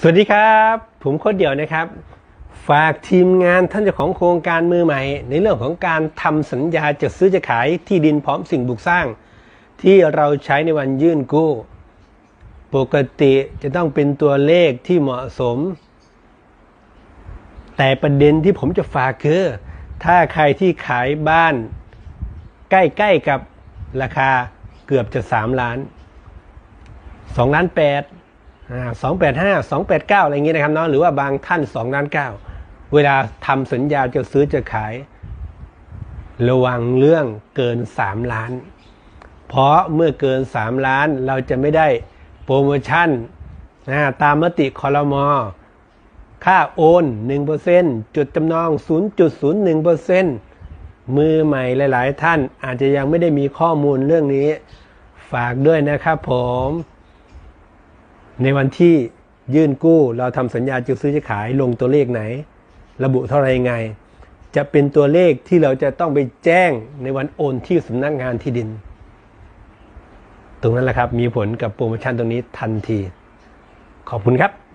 สวัสดีครับ ผมโคดเดี่ยวนะครับ ฝากทีมงานท่านเจ้าของโครงการมือใหม่ ในเรื่องของการทำสัญญาจะซื้อจะขายที่ดินพร้อมสิ่งบุกสร้าง ที่เราใช้ในวันยื่นกู้ ปกติจะต้องเป็นตัวเลขที่เหมาะสม แต่ประเด็นที่ผมจะฝากคือ ถ้าใครที่ขายบ้าน ใกล้ๆกับราคาเกือบจะ 3 ล้าน 2 ล้าน8 สองแปดห้าสองแปดเก้าอะไรอย่างเงี้ยนะครับเนาะหรือว่าบางท่านสองล้านเก้าเวลาทำสัญญาจะซื้อจะขาย ระวังเรื่องเกินสามล้าน เพราะเมื่อเกินสามล้านเราจะไม่ได้โปรโมชั่นนะตามมติคอรมอค่าโอน 1%จุดจำนอง 0.01%มือใหม่หลาย ๆ ท่านอาจจะยังไม่ได้มีข้อมูลเรื่องนี้ ฝากด้วยนะครับผม ในวันที่ยื่นกู้เราทำสัญญาจะซื้อจะขายลงตัวเลขไหน ระบุเท่าไรไง จะเป็นตัวเลขที่เราจะต้องไปแจ้งในวันโอนที่สำนักงานที่ดิน ตรงนั้นแหละครับมีผลกับโปรโมชั่นตรงนี้ทันที ขอบคุณครับ